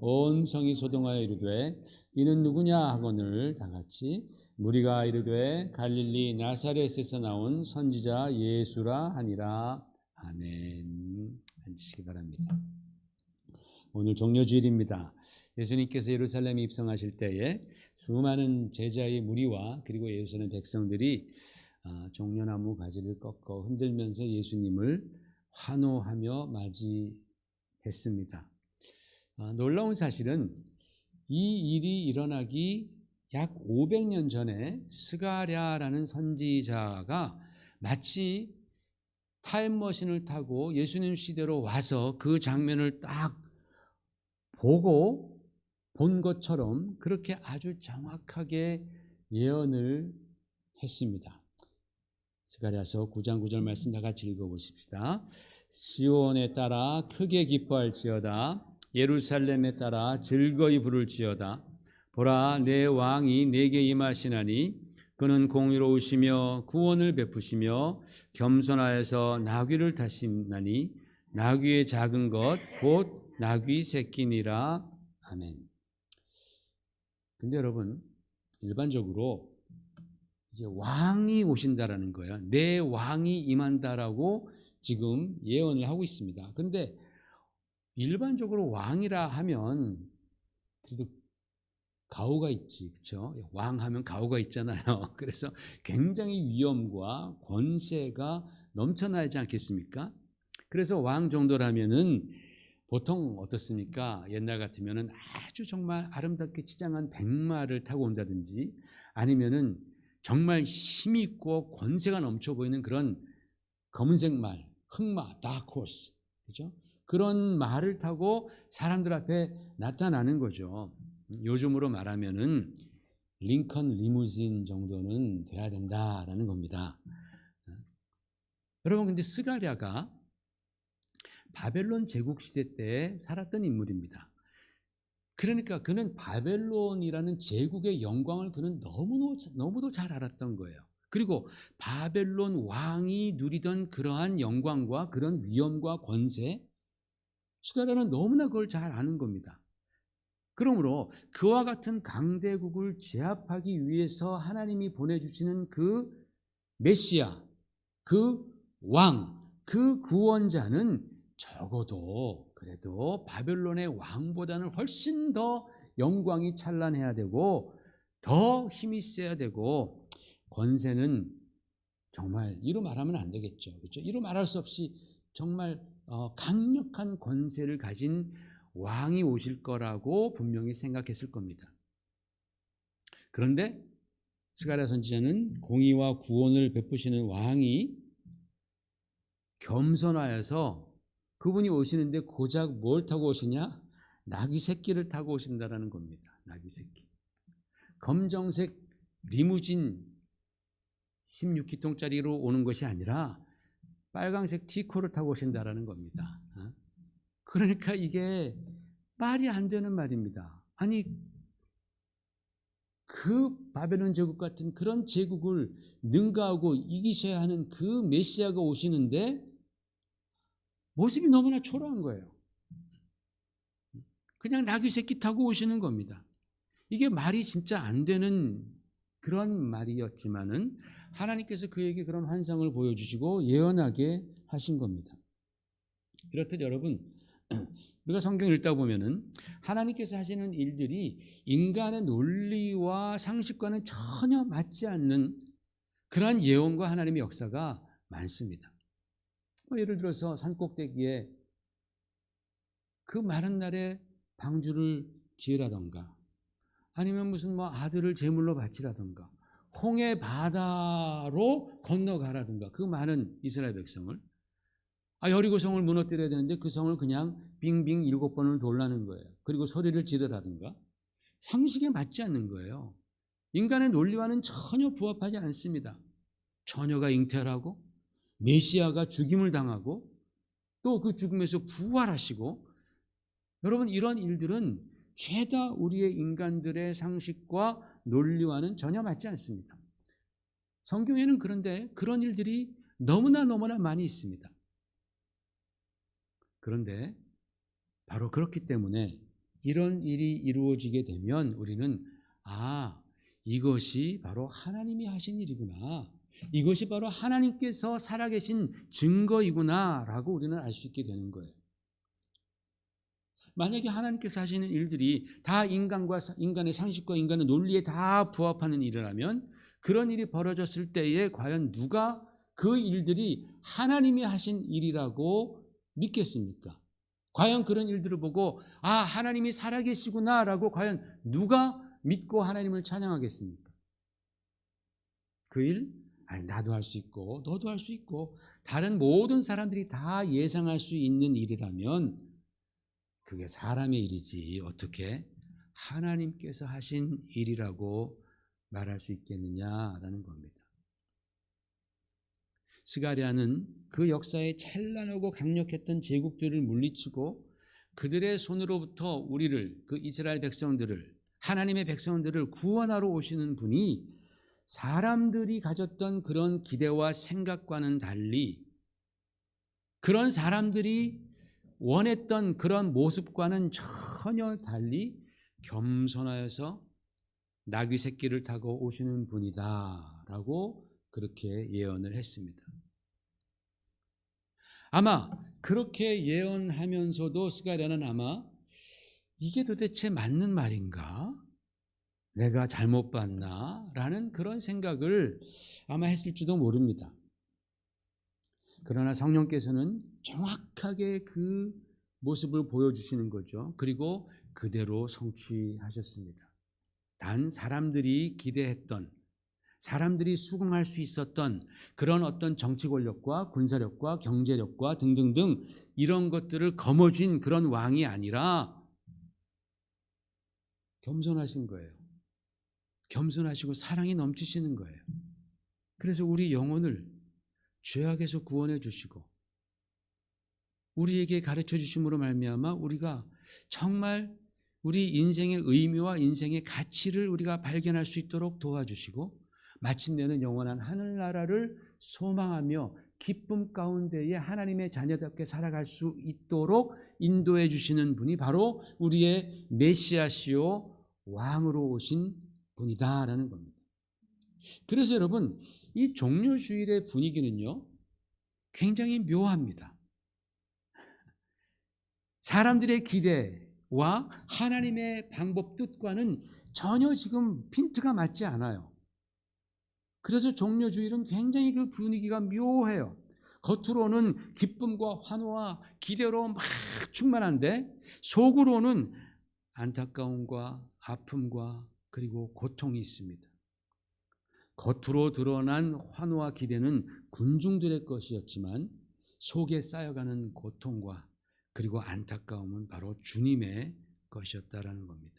온 성이 소동하여 이르되 이는 누구냐 하거늘 다 같이 무리가 이르되 갈릴리 나사렛에서 나온 선지자 예수라 하니라 아멘 앉으시기 바랍니다. 오늘 종료주일입니다. 예수님께서 예루살렘에 입성하실 때에 수많은 제자의 무리와 그리고 예루살렘 백성들이 아, 종려나무 가지를 꺾어 흔들면서 예수님을 환호하며 맞이했습니다. 아, 놀라운 사실은 이 일이 일어나기 약 500년 전에 스가랴라는 선지자가 마치 타임머신을 타고 예수님 시대로 와서 그 장면을 딱 보고 본 것처럼 그렇게 아주 정확하게 예언을 했습니다. 스가랴서 9장 9절 말씀 다 같이 읽어보십시다. 시온에 따라 크게 기뻐할지어다. 예루살렘에 따라 즐거이 부를 지어다. 보라 내 왕이 내게 임하시나니 그는 공의로우시며 구원을 베푸시며 겸손하여서 나귀를 타시나니 나귀의 작은 것 곧 나귀 새끼니라 아멘. 근데 여러분 일반적으로 이제 왕이 오신다라는 거예요. 내 왕이 임한다라고 지금 예언을 하고 있습니다. 근데 일반적으로 왕이라 하면 그래도 가오가 있지, 그렇죠? 왕 하면 가오가 있잖아요. 그래서 굉장히 위엄과 권세가 넘쳐나지 않겠습니까? 그래서 왕 정도라면은 보통 어떻습니까? 옛날 같으면은 아주 정말 아름답게 치장한 백마를 타고 온다든지 아니면은 정말 힘 있고 권세가 넘쳐 보이는 그런 검은색 말, 흑마, 다코스, 그죠? 그런 말을 타고 사람들 앞에 나타나는 거죠. 요즘으로 말하면은 링컨 리무진 정도는 돼야 된다라는 겁니다. 여러분 근데 스가랴가 바벨론 제국 시대 때 살았던 인물입니다. 그러니까 그는 바벨론이라는 제국의 영광을 그는 너무도 너무도 잘 알았던 거예요. 그리고 바벨론 왕이 누리던 그러한 영광과 그런 위엄과 권세 스가랴는 너무나 그걸 잘 아는 겁니다. 그러므로 그와 같은 강대국을 제압하기 위해서 하나님이 보내주시는 그 메시아, 그 왕, 그 구원자는 적어도 그래도 바벨론의 왕보다는 훨씬 더 영광이 찬란해야 되고 더 힘이 세야 되고 권세는 정말 이로 말하면 안 되겠죠. 그렇죠? 이로 말할 수 없이 정말 어, 강력한 권세를 가진 왕이 오실 거라고 분명히 생각했을 겁니다. 그런데 스가랴 선지자는 공의와 구원을 베푸시는 왕이 겸손하여서 그분이 오시는데 고작 뭘 타고 오시냐? 나귀 새끼를 타고 오신다라는 겁니다. 나귀 새끼. 검정색 리무진 16기통짜리로 오는 것이 아니라 빨강색 티코를 타고 오신다라는 겁니다. 어? 그러니까 이게 말이 안 되는 말입니다. 아니 그 바벨론 제국 같은 그런 제국을 능가하고 이기셔야 하는 그 메시아가 오시는데 모습이 너무나 초라한 거예요. 그냥 나귀 새끼 타고 오시는 겁니다. 이게 말이 진짜 안 되는 그런 말이었지만은 하나님께서 그에게 그런 환상을 보여주시고 예언하게 하신 겁니다. 그렇듯 여러분, 우리가 성경 읽다 보면은 하나님께서 하시는 일들이 인간의 논리와 상식과는 전혀 맞지 않는 그러한 예언과 하나님의 역사가 많습니다. 뭐 예를 들어서 산 꼭대기에 그 마른 날에 방주를 지으라던가 아니면 무슨 뭐 아들을 제물로 바치라던가 홍해 바다로 건너가라든가 그 많은 이스라엘 백성을 아 여리고 성을 무너뜨려야 되는데 그 성을 그냥 빙빙 일곱 번을 돌라는 거예요. 그리고 소리를 지르라든가 상식에 맞지 않는 거예요. 인간의 논리와는 전혀 부합하지 않습니다. 처녀가 잉태하고 메시아가 죽임을 당하고 또 그 죽음에서 부활하시고 여러분 이런 일들은 죄다 우리의 인간들의 상식과 논리와는 전혀 맞지 않습니다. 성경에는 그런데 그런 일들이 너무나 너무나 많이 있습니다. 그런데 바로 그렇기 때문에 이런 일이 이루어지게 되면 우리는 아, 이것이 바로 하나님이 하신 일이구나. 이것이 바로 하나님께서 살아계신 증거이구나라고 우리는 알 수 있게 되는 거예요. 만약에 하나님께서 하시는 일들이 다 인간과 인간의 상식과 인간의 논리에 다 부합하는 일이라면 그런 일이 벌어졌을 때에 과연 누가 그 일들이 하나님이 하신 일이라고 믿겠습니까? 과연 그런 일들을 보고 아 하나님이 살아계시구나라고 과연 누가 믿고 하나님을 찬양하겠습니까? 그 일? 아니 나도 할 수 있고 너도 할 수 있고 다른 모든 사람들이 다 예상할 수 있는 일이라면 그게 사람의 일이지 어떻게 하나님께서 하신 일이라고 말할 수 있겠느냐라는 겁니다. 스가리아는 그 역사에 찬란하고 강력했던 제국들을 물리치고 그들의 손으로부터 우리를 그 이스라엘 백성들을 하나님의 백성들을 구원하러 오시는 분이 사람들이 가졌던 그런 기대와 생각과는 달리 그런 사람들이 원했던 그런 모습과는 전혀 달리 겸손하여서 나귀 새끼를 타고 오시는 분이다라고 그렇게 예언을 했습니다. 아마 그렇게 예언하면서도 스가랴는 아마 이게 도대체 맞는 말인가? 내가 잘못 봤나? 라는 그런 생각을 아마 했을지도 모릅니다. 그러나 성령께서는 정확하게 그 모습을 보여주시는 거죠. 그리고 그대로 성취하셨습니다. 단 사람들이 기대했던 사람들이 수긍할 수 있었던 그런 어떤 정치 권력과 군사력과 경제력과 등등등 이런 것들을 거머쥔 그런 왕이 아니라 겸손하신 거예요. 겸손하시고 사랑이 넘치시는 거예요. 그래서 우리 영혼을 죄악에서 구원해 주시고 우리에게 가르쳐 주심으로 말미암아 우리가 정말 우리 인생의 의미와 인생의 가치를 우리가 발견할 수 있도록 도와주시고 마침내는 영원한 하늘나라를 소망하며 기쁨 가운데에 하나님의 자녀답게 살아갈 수 있도록 인도해 주시는 분이 바로 우리의 메시아시오 왕으로 오신 분이다라는 겁니다. 그래서 여러분 이 종료주일의 분위기는요 굉장히 묘합니다. 사람들의 기대와 하나님의 방법 뜻과는 전혀 지금 핀트가 맞지 않아요. 그래서 종료주일은 굉장히 그 분위기가 묘해요. 겉으로는 기쁨과 환호와 기대로 막 충만한데 속으로는 안타까움과 아픔과 그리고 고통이 있습니다. 겉으로 드러난 환호와 기대는 군중들의 것이었지만 속에 쌓여가는 고통과 그리고 안타까움은 바로 주님의 것이었다라는 겁니다.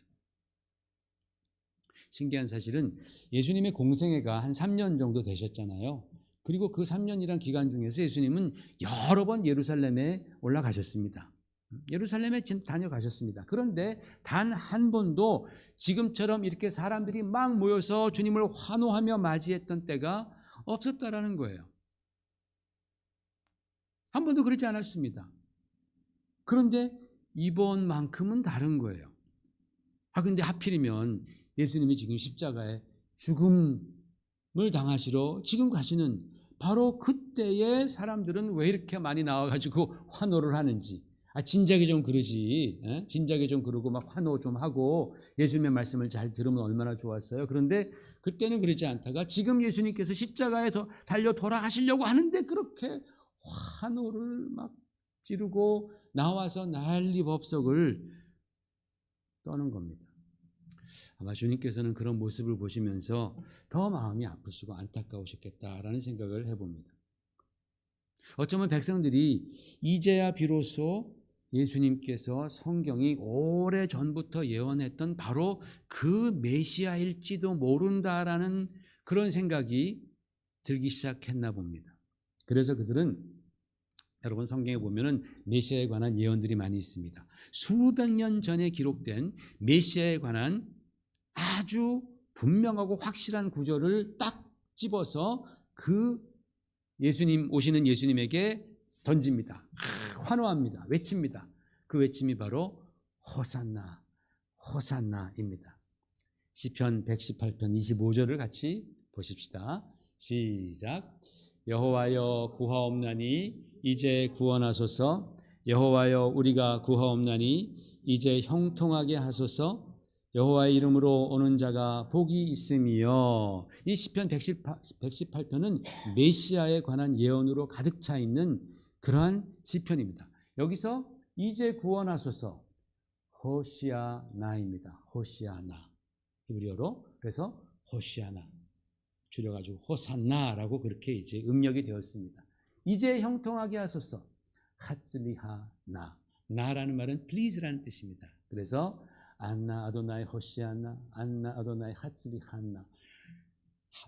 신기한 사실은 예수님의 공생애가 한 3년 정도 되셨잖아요. 그리고 그 3년이란 기간 중에서 예수님은 여러 번 예루살렘에 올라가셨습니다. 예루살렘에 다녀가셨습니다. 그런데 단 한 번도 지금처럼 이렇게 사람들이 막 모여서 주님을 환호하며 맞이했던 때가 없었다라는 거예요. 한 번도 그렇지 않았습니다. 그런데 이번만큼은 다른 거예요. 아, 근데 하필이면 예수님이 지금 십자가에 죽음을 당하시러 지금 가시는 바로 그때의 사람들은 왜 이렇게 많이 나와가지고 환호를 하는지. 아, 진작에 좀 그러지. 에? 진작에 좀 그러고 막 환호 좀 하고 예수님의 말씀을 잘 들으면 얼마나 좋았어요. 그런데 그때는 그러지 않다가 지금 예수님께서 십자가에 달려 돌아가시려고 하는데 그렇게 환호를 막 지르고 나와서 난리 법석을 떠는 겁니다. 아마 주님께서는 그런 모습을 보시면서 더 마음이 아프시고 안타까우셨겠다라는 생각을 해봅니다. 어쩌면 백성들이 이제야 비로소 예수님께서 성경이 오래 전부터 예언했던 바로 그 메시아일지도 모른다라는 그런 생각이 들기 시작했나 봅니다. 그래서 그들은 여러분 성경에 보면은 메시아에 관한 예언들이 많이 있습니다. 수백 년 전에 기록된 메시아에 관한 아주 분명하고 확실한 구절을 딱 집어서 그 예수님 오시는 예수님에게 던집니다. 아, 환호합니다. 외칩니다. 그 외침이 바로 호산나, 호산나입니다. 시편 118편 25절을 같이 보십시다. 시작. 여호와여 구하옵나니 이제 구원하소서. 여호와여 우리가 구하옵나니 이제 형통하게 하소서. 여호와의 이름으로 오는 자가 복이 있음이요. 이 시편 118편은 메시아에 관한 예언으로 가득 차 있는 그러한 시편입니다. 여기서 이제 구원하소서 호시아나입니다. 호시아나 히브리어로 그래서 호시아나 줄여가지고 호산나라고 그렇게 이제 음력이 되었습니다. 이제 형통하게 하소서 하츠리하 나 나라는 말은 please라는 뜻입니다. 그래서 안나 아도나이 호시아나 안나 아도나이 하츠리하나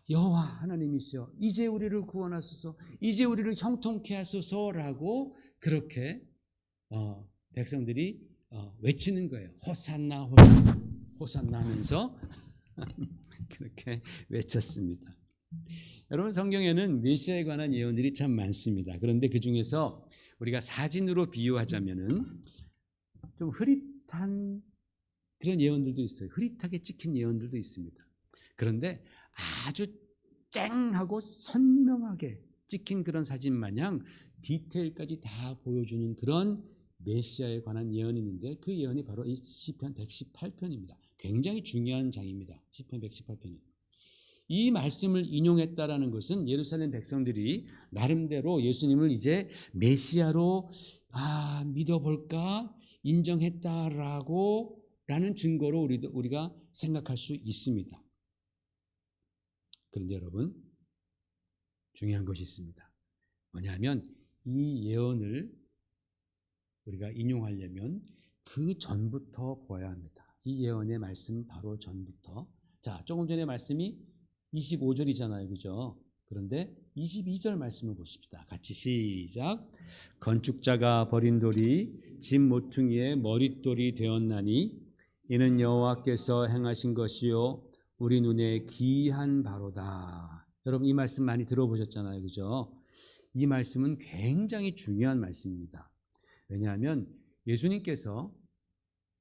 여호와 하나님이시여 이제 우리를 구원하소서 이제 우리를 형통케 하소서라고 그렇게 어, 백성들이 어, 외치는 거예요. 호산나 호산나 호산나 하면서 그렇게 외쳤습니다. 여러분 성경에는 메시아에 관한 예언들이 참 많습니다. 그런데 그 중에서 우리가 사진으로 비유하자면은 좀 흐릿한 그런 예언들도 있어요. 흐릿하게 찍힌 예언들도 있습니다. 그런데 아주 쨍하고 선명하게 찍힌 그런 사진 마냥 디테일까지 다 보여주는 그런 메시아에 관한 예언이 있는데 그 예언이 바로 이 시편 118편입니다. 굉장히 중요한 장입니다. 시편 118편이. 이 말씀을 인용했다라는 것은 예루살렘 백성들이 나름대로 예수님을 이제 메시아로 아 믿어볼까 인정했다라고 라는 증거로 우리도 우리가 생각할 수 있습니다. 그런데 여러분, 중요한 것이 있습니다. 뭐냐면 이 예언을 우리가 인용하려면 그 전부터 보아야 합니다. 이 예언의 말씀 바로 전부터. 자, 조금 전에 말씀이 25절이잖아요. 그죠? 그런데 22절 말씀을 보십시다. 같이 시작. 건축자가 버린 돌이 집 모퉁이의 머릿돌이 되었나니 이는 여호와께서 행하신 것이요 우리 눈에 기이한 바로다. 여러분 이 말씀 많이 들어보셨잖아요. 그죠? 이 말씀은 굉장히 중요한 말씀입니다. 왜냐하면 예수님께서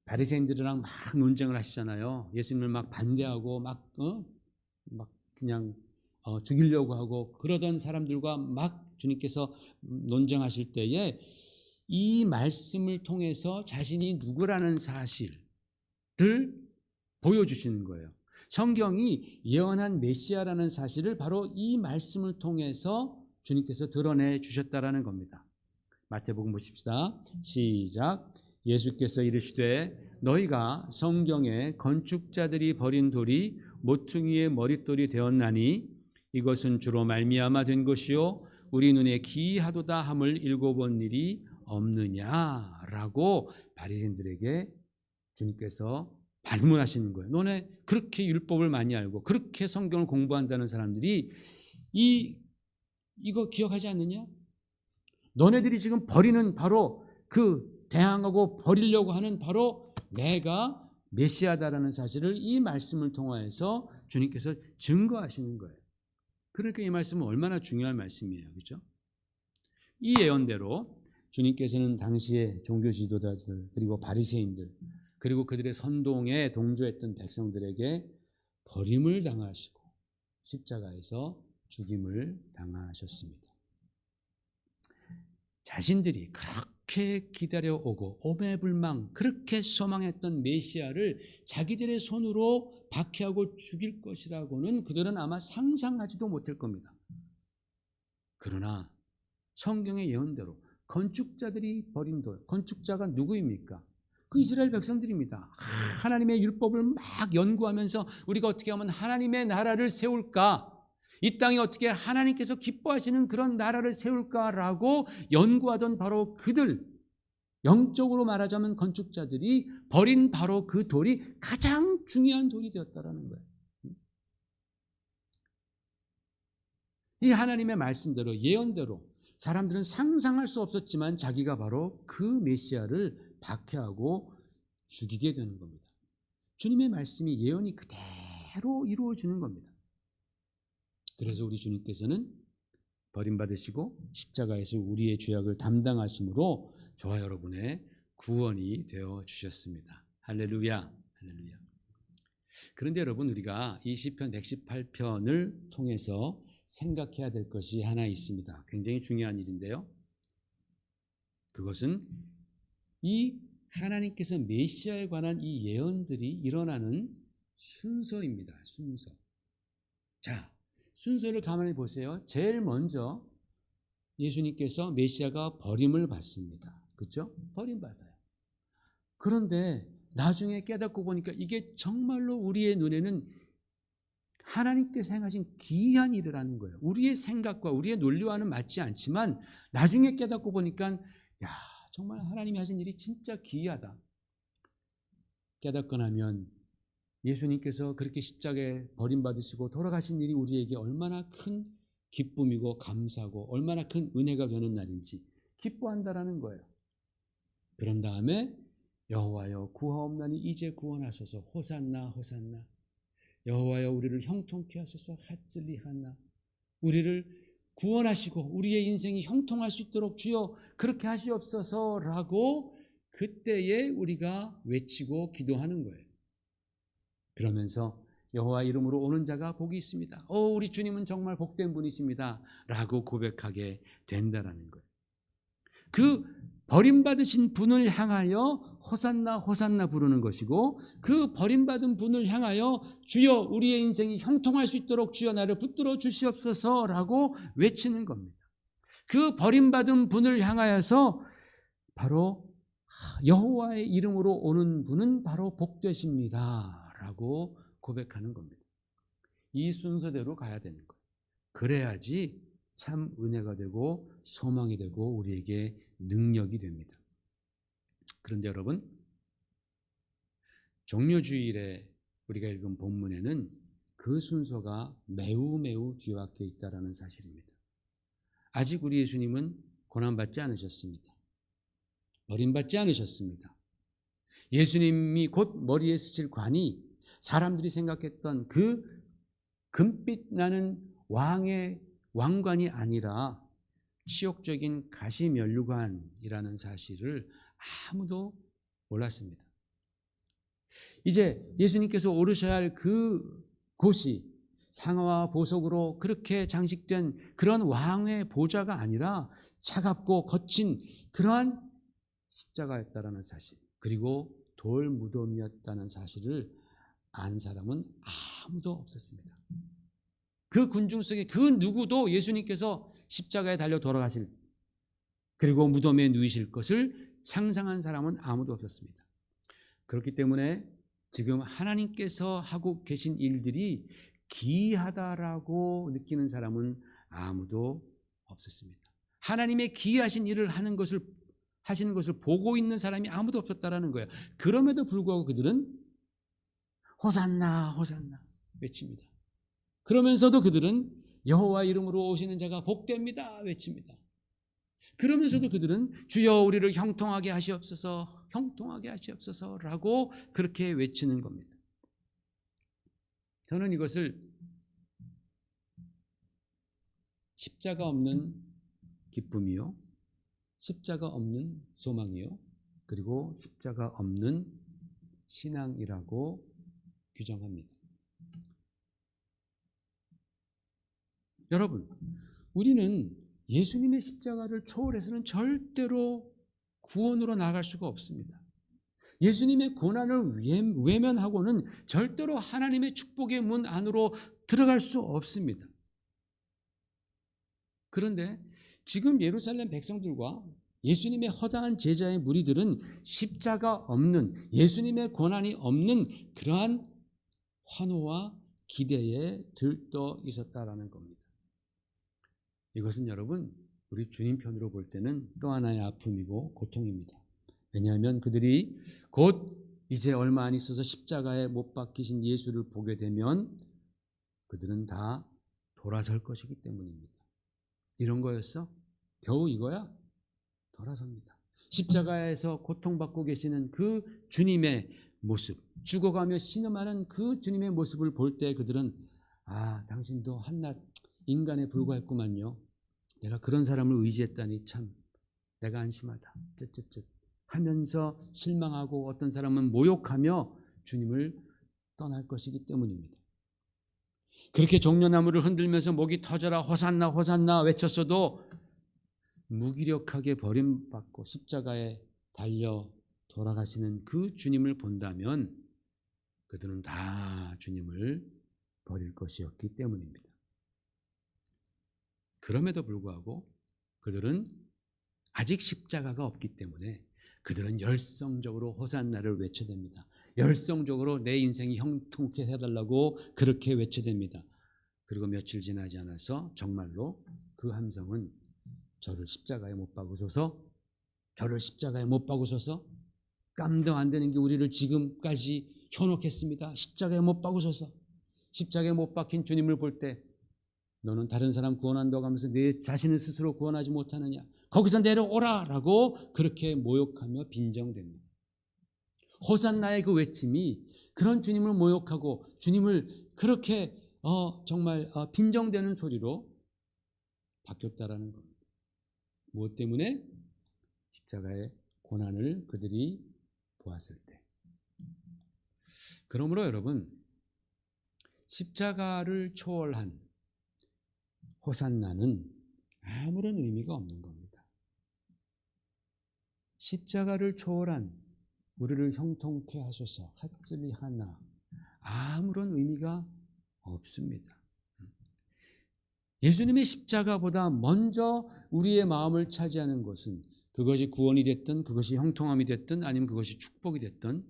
바리새인들이랑 막 논쟁을 하시잖아요. 예수님을 막 반대하고 막, 어? 막 그냥 어, 죽이려고 하고 그러던 사람들과 막 주님께서 논쟁하실 때에 이 말씀을 통해서 자신이 누구라는 사실을 보여주시는 거예요. 성경이 예언한 메시아라는 사실을 바로 이 말씀을 통해서 주님께서 드러내 주셨다라는 겁니다. 마태복음 보십시다. 시작. 예수께서 이르시되 너희가 성경에 건축자들이 버린 돌이 모퉁이의 머릿돌이 되었나니 이것은 주로 말미암아 된 것이요 우리 눈에 기이하도다 함을 읽어본 일이 없느냐라고 바리새인들에게 주님께서 반문하시는 거예요. 너네 그렇게 율법을 많이 알고 그렇게 성경을 공부한다는 사람들이 이 이거 기억하지 않느냐? 너네들이 지금 버리는 바로 그 대항하고 버리려고 하는 바로 내가 메시아다라는 사실을 이 말씀을 통하여서 주님께서 증거하시는 거예요. 그러니까 이 말씀은 얼마나 중요한 말씀이에요. 그렇죠? 이 예언대로 주님께서는 당시의 종교 지도자들 그리고 바리새인들 그리고 그들의 선동에 동조했던 백성들에게 버림을 당하시고 십자가에서 죽임을 당하셨습니다. 자신들이 그렇게 기다려오고 오매불망 그렇게 소망했던 메시아를 자기들의 손으로 박해하고 죽일 것이라고는 그들은 아마 상상하지도 못할 겁니다. 그러나 성경의 예언대로 건축자들이 버린 돌, 건축자가 누구입니까? 그 이스라엘 백성들입니다. 하나님의 율법을 막 연구하면서 우리가 어떻게 하면 하나님의 나라를 세울까? 이 땅에 어떻게 하나님께서 기뻐하시는 그런 나라를 세울까라고 연구하던 바로 그들, 영적으로 말하자면 건축자들이 버린 바로 그 돌이 가장 중요한 돌이 되었다라는 거예요. 이 하나님의 말씀대로 예언대로 사람들은 상상할 수 없었지만 자기가 바로 그 메시아를 박해하고 죽이게 되는 겁니다. 주님의 말씀이 예언이 그대로 이루어지는 겁니다. 그래서 우리 주님께서는 버림받으시고 십자가에서 우리의 죄악을 담당하심으로 저와 여러분의 구원이 되어 주셨습니다. 할렐루야. 할렐루야. 그런데 여러분 우리가 이 시편 118편을 통해서 생각해야 될 것이 하나 있습니다. 굉장히 중요한 일인데요. 그것은 이 하나님께서 메시아에 관한 이 예언들이 일어나는 순서입니다. 순서. 자, 순서를 가만히 보세요. 제일 먼저 예수님께서 메시아가 버림을 받습니다. 그렇죠? 버림받아요. 그런데 나중에 깨닫고 보니까 이게 정말로 우리의 눈에는 하나님께서 행하신 기이한 일이라는 거예요. 우리의 생각과 우리의 논리와는 맞지 않지만 나중에 깨닫고 보니까 야 정말 하나님이 하신 일이 진짜 기이하다. 깨닫고 나면 예수님께서 그렇게 십자가에 버림받으시고 돌아가신 일이 우리에게 얼마나 큰 기쁨이고 감사고 얼마나 큰 은혜가 되는 날인지 기뻐한다라는 거예요. 그런 다음에 여호와여 구하옵나니 이제 구원하소서 호산나 호산나 여호와여 우리를 형통케 하소서 핫슬리하나 우리를 구원하시고 우리의 인생이 형통할 수 있도록 주여 그렇게 하시옵소서라고 그때에 우리가 외치고 기도하는 거예요. 그러면서 여호와 이름으로 오는 자가 복이 있습니다. 어 우리 주님은 정말 복된 분이십니다라고 고백하게 된다라는 거예요. 그 버림받으신 분을 향하여 호산나 호산나 부르는 것이고 그 버림받은 분을 향하여 주여 우리의 인생이 형통할 수 있도록 주여 나를 붙들어 주시옵소서라고 외치는 겁니다. 그 버림받은 분을 향하여서 바로 여호와의 이름으로 오는 분은 바로 복되십니다라고 고백하는 겁니다. 이 순서대로 가야 되는 거예요. 그래야지 참 은혜가 되고 소망이 되고 우리에게 능력이 됩니다. 그런데 여러분, 종료주일에 우리가 읽은 본문에는 그 순서가 매우 매우 뒤바뀌어 있다라는 사실입니다. 아직 우리 예수님은 고난받지 않으셨습니다. 버림받지 않으셨습니다. 예수님이 곧 머리에 쓰실 관이 사람들이 생각했던 그 금빛 나는 왕의 왕관이 아니라 치욕적인 가시면류관이라는 사실을 아무도 몰랐습니다. 이제 예수님께서 오르셔야 할 그 곳이 상아와 보석으로 그렇게 장식된 그런 왕의 보좌가 아니라 차갑고 거친 그러한 십자가였다라는 사실, 그리고 돌 무덤이었다는 사실을 안 사람은 아무도 없었습니다. 그 군중 속에 그 누구도 예수님께서 십자가에 달려 돌아가실 그리고 무덤에 누이실 것을 상상한 사람은 아무도 없었습니다. 그렇기 때문에 지금 하나님께서 하고 계신 일들이 기이하다라고 느끼는 사람은 아무도 없었습니다. 하나님의 기이하신 일을 하는 것을 하시는 것을 보고 있는 사람이 아무도 없었다라는 거예요. 그럼에도 불구하고 그들은 호산나 호산나 외칩니다. 그러면서도 그들은 여호와 이름으로 오시는 자가 복됩니다 외칩니다. 그러면서도 그들은 주여 우리를 형통하게 하시옵소서 형통하게 하시옵소서라고 그렇게 외치는 겁니다. 저는 이것을 십자가 없는 기쁨이요. 십자가 없는 소망이요. 그리고 십자가 없는 신앙이라고 규정합니다. 여러분, 우리는 예수님의 십자가를 초월해서는 절대로 구원으로 나갈 수가 없습니다. 예수님의 고난을 외면하고는 절대로 하나님의 축복의 문 안으로 들어갈 수 없습니다. 그런데 지금 예루살렘 백성들과 예수님의 허다한 제자의 무리들은 십자가 없는 예수님의 고난이 없는 그러한 환호와 기대에 들떠 있었다라는 겁니다. 이것은 여러분 우리 주님 편으로 볼 때는 또 하나의 아픔이고 고통입니다. 왜냐하면 그들이 곧 이제 얼마 안 있어서 십자가에 못 박히신 예수를 보게 되면 그들은 다 돌아설 것이기 때문입니다. 이런 거였어? 겨우 이거야? 돌아섭니다. 십자가에서 고통받고 계시는 그 주님의 모습, 죽어가며 신음하는 그 주님의 모습을 볼 때 그들은 아, 당신도 한낱 인간에 불과했구만요. 내가 그런 사람을 의지했다니 참 내가 안심하다. 쯧쯧쯧 하면서 실망하고 어떤 사람은 모욕하며 주님을 떠날 것이기 때문입니다. 그렇게 종려나무를 흔들면서 목이 터져라 호산나 호산나 외쳤어도 무기력하게 버림받고 십자가에 달려 돌아가시는 그 주님을 본다면 그들은 다 주님을 버릴 것이었기 때문입니다. 그럼에도 불구하고 그들은 아직 십자가가 없기 때문에 그들은 열성적으로 호산나를 외쳐댑니다. 열성적으로 내 인생이 형통케 해달라고 그렇게 외쳐댑니다. 그리고 며칠 지나지 않아서 정말로 그 함성은 저를 십자가에 못 박으소서, 저를 십자가에 못 박으소서, 깜도 안 되는 게 우리를 지금까지 현혹했습니다. 십자가에 못 박으소서, 십자가에 못 박힌 주님을 볼 때 너는 다른 사람 구원한다고 하면서 내 자신을 스스로 구원하지 못하느냐? 거기서 내려오라 라고 그렇게 모욕하며 빈정됩니다. 호산나의 그 외침이 그런 주님을 모욕하고 주님을 그렇게 어, 정말 어, 빈정되는 소리로 바뀌었다라는 겁니다. 무엇 때문에 십자가의 고난을 그들이 보았을 때. 그러므로 여러분 십자가를 초월한 호산나는 아무런 의미가 없는 겁니다. 십자가를 초월한 우리를 형통케 하소서 핫슬리 하나 아무런 의미가 없습니다. 예수님의 십자가보다 먼저 우리의 마음을 차지하는 것은 그것이 구원이 됐든 그것이 형통함이 됐든 아니면 그것이 축복이 됐든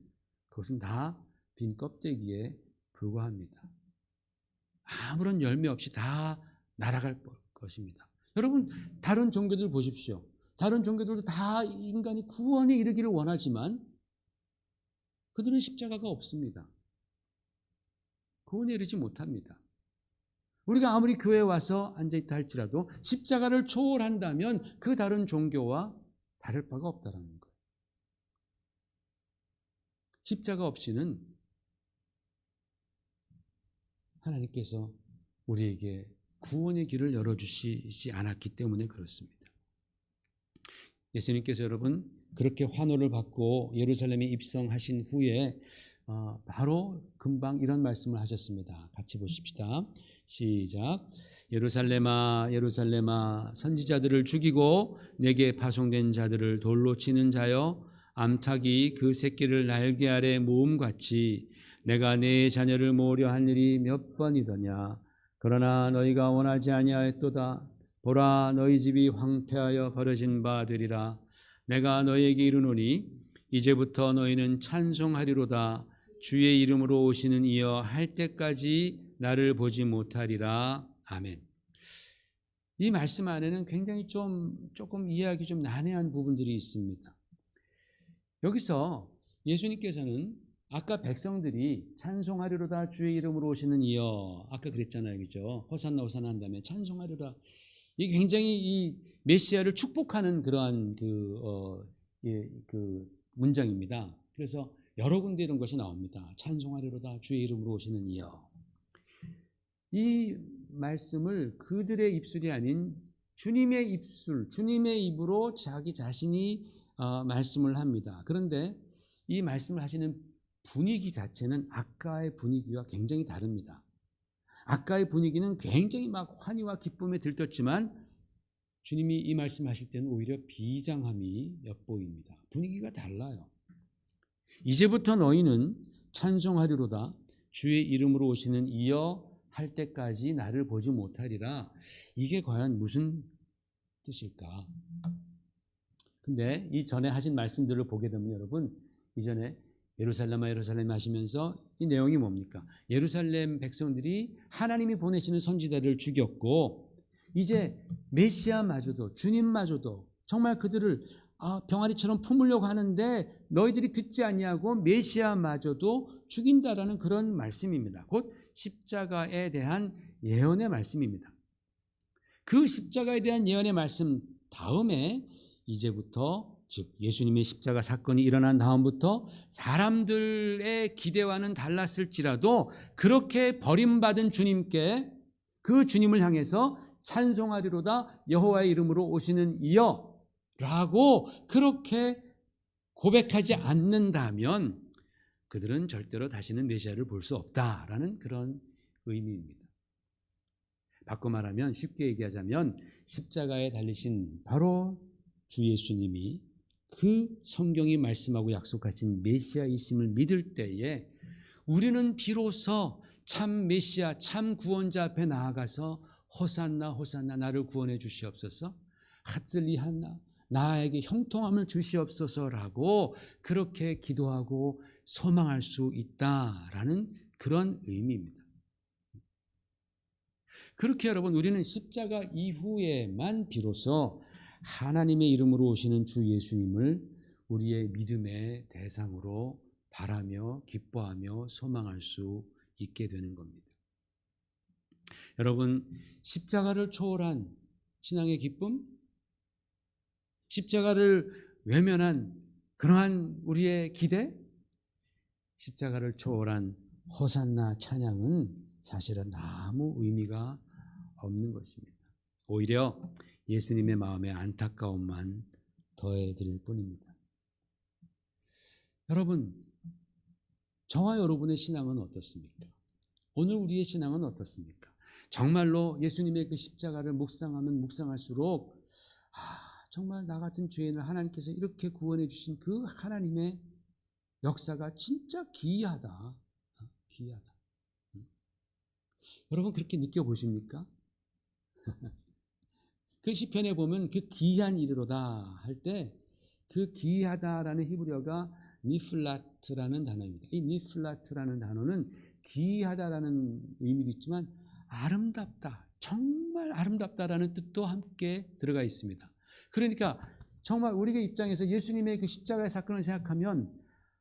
그것은 다 빈 껍데기에 불과합니다. 아무런 열매 없이 다 날아갈 것입니다. 여러분 다른 종교들 보십시오. 다른 종교들도 다 인간이 구원에 이르기를 원하지만 그들은 십자가가 없습니다. 구원에 이르지 못합니다. 우리가 아무리 교회에 와서 앉아있다 할지라도 십자가를 초월한다면 그 다른 종교와 다를 바가 없다라는 거예요. 십자가 없이는 하나님께서 우리에게 구원의 길을 열어주시지 않았기 때문에 그렇습니다. 예수님께서 여러분 그렇게 환호를 받고 예루살렘에 입성하신 후에 어, 바로 금방 이런 말씀을 하셨습니다. 같이 보십시다. 시작. 예루살렘아, 예루살렘아, 선지자들을 죽이고 내게 파송된 자들을 돌로 치는 자여, 암탉이 그 새끼를 날개 아래 모음같이 내가 내 자녀를 모으려 한 일이 몇 번이더냐. 그러나 너희가 원하지 아니하였도다. 보라, 너희 집이 황폐하여 버려진 바 되리라. 내가 너희에게 이르노니 이제부터 너희는 찬송하리로다. 주의 이름으로 오시는 이여 할 때까지 나를 보지 못하리라. 아멘. 이 말씀 안에는 굉장히 좀 조금 이해하기 좀 난해한 부분들이 있습니다. 여기서 예수님께서는 아까 백성들이 찬송하리로다 주의 이름으로 오시는 이여 아까 그랬잖아요, 그죠? 호산나 호산나 한 다음에 찬송하리로다. 이게 굉장히 이 메시아를 축복하는 그러한 그, 어, 예, 그 문장입니다. 그래서 여러 군데 이런 것이 나옵니다. 찬송하리로다 주의 이름으로 오시는 이여. 이 말씀을 그들의 입술이 아닌 주님의 입술, 주님의 입으로 자기 자신이 어, 말씀을 합니다. 그런데 이 말씀을 하시는 분위기 자체는 아까의 분위기와 굉장히 다릅니다. 아까의 분위기는 굉장히 막 환희와 기쁨에 들떴지만 주님이 이 말씀하실 때는 오히려 비장함이 엿보입니다. 분위기가 달라요. 이제부터 너희는 찬송하리로다 주의 이름으로 오시는 이어 할 때까지 나를 보지 못하리라. 이게 과연 무슨 뜻일까? 근데 이 전에 하신 말씀들을 보게 되면 여러분 이전에 예루살렘아 예루살렘 하시면서 이 내용이 뭡니까? 예루살렘 백성들이 하나님이 보내시는 선지자를 죽였고 이제 메시아마저도 주님마저도 정말 그들을 아, 병아리처럼 품으려고 하는데 너희들이 듣지 아니하고 메시아마저도 죽인다라는 그런 말씀입니다. 곧 십자가에 대한 예언의 말씀입니다. 그 십자가에 대한 예언의 말씀 다음에 이제부터 즉 예수님의 십자가 사건이 일어난 다음부터 사람들의 기대와는 달랐을지라도 그렇게 버림받은 주님께 그 주님을 향해서 찬송하리로다 여호와의 이름으로 오시는 이여라고 그렇게 고백하지 않는다면 그들은 절대로 다시는 메시아를 볼 수 없다라는 그런 의미입니다. 바꿔 말하면 쉽게 얘기하자면 십자가에 달리신 바로 주 예수님이 그 성경이 말씀하고 약속하신 메시아이심을 믿을 때에 우리는 비로소 참 메시아, 참 구원자 앞에 나아가서 호산나 호산나 나를 구원해 주시옵소서. 핫슬리 한나 나에게 형통함을 주시옵소서라고 그렇게 기도하고 소망할 수 있다라는 그런 의미입니다. 그렇게 여러분 우리는 십자가 이후에만 비로소 하나님의 이름으로 오시는 주 예수님을 우리의 믿음의 대상으로 바라며 기뻐하며 소망할 수 있게 되는 겁니다. 여러분 십자가를 초월한 신앙의 기쁨, 십자가를 외면한 그러한 우리의 기대, 십자가를 초월한 호산나 찬양은 사실은 아무 의미가 없는 것입니다. 오히려 예수님의 마음에 안타까움만 더해드릴 뿐입니다. 여러분, 저와 여러분의 신앙은 어떻습니까? 오늘 우리의 신앙은 어떻습니까? 정말로 예수님의 그 십자가를 묵상하면 묵상할수록 아, 정말 나 같은 죄인을 하나님께서 이렇게 구원해 주신 그 하나님의 역사가 진짜 기이하다. 어, 기이하다. 여러분 그렇게 느껴보십니까? 그 시편에 보면 그 기이한 이르로다 할 때그 기이하다라는 히브리어가 니플라트라는 단어입니다. 이 니플라트라는 단어는 기이하다라는 의미도 있지만 아름답다, 정말 아름답다라는 뜻도 함께 들어가 있습니다. 그러니까 정말 우리의 입장에서 예수님의 그 십자가의 사건을 생각하면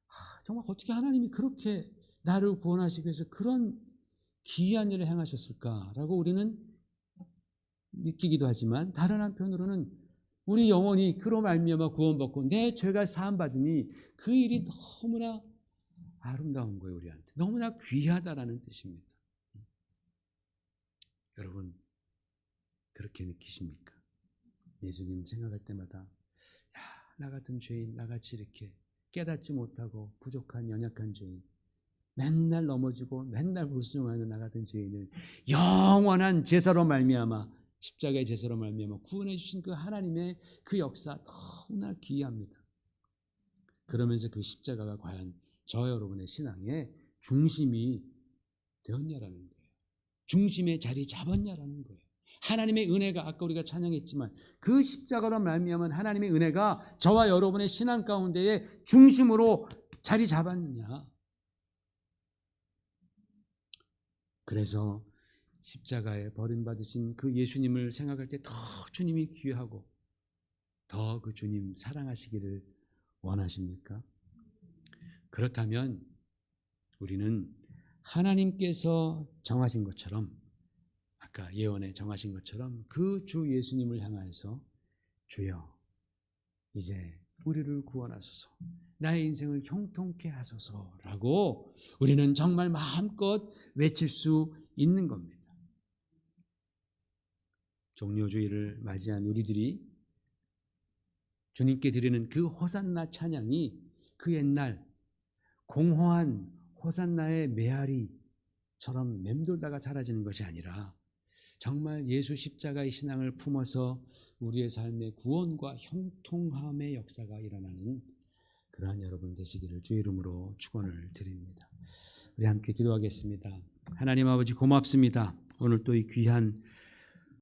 하, 정말 어떻게 하나님이 그렇게 나를 구원하시기 위해서 그런 기이한 일을 행하셨을까라고 우리는 느끼기도 하지만 다른 한편으로는 우리 영혼이 그로 말미암아 구원받고 내 죄가 사함 받으니 그 일이 너무나 아름다운 거예요 우리한테 너무나 귀하다라는 뜻입니다. 여러분 그렇게 느끼십니까? 예수님 생각할 때마다 야, 나 같은 죄인 나같이 이렇게 깨닫지 못하고 부족한 연약한 죄인 맨날 넘어지고 맨날 불순종하는 나 같은 죄인을 영원한 제사로 말미암아 십자가의 제사로 말미암아 구원해 주신 그 하나님의 그 역사 너무나 귀합니다. 그러면서 그 십자가가 과연 저 여러분의 신앙의 중심이 되었냐라는 거예요. 중심의 자리 잡았냐라는 거예요. 하나님의 은혜가 아까 우리가 찬양했지만 그 십자가로 말미암은 하나님의 은혜가 저와 여러분의 신앙 가운데에 중심으로 자리 잡았느냐. 그래서 십자가에 버림받으신 그 예수님을 생각할 때 더 주님이 귀하고 더 그 주님 사랑하시기를 원하십니까? 그렇다면 우리는 하나님께서 정하신 것처럼 아까 예언에 정하신 것처럼 그 주 예수님을 향하여서 주여 이제 우리를 구원하소서 나의 인생을 형통케 하소서라고 우리는 정말 마음껏 외칠 수 있는 겁니다. 종료주의를 맞이한 우리들이 주님께 드리는 그 호산나 찬양이 그 옛날 공허한 호산나의 메아리처럼 맴돌다가 사라지는 것이 아니라 정말 예수 십자가의 신앙을 품어서 우리의 삶의 구원과 형통함의 역사가 일어나는 그러한 여러분 되시기를 주 이름으로 축원을 드립니다. 우리 함께 기도하겠습니다. 하나님 아버지 고맙습니다. 오늘 또 이 귀한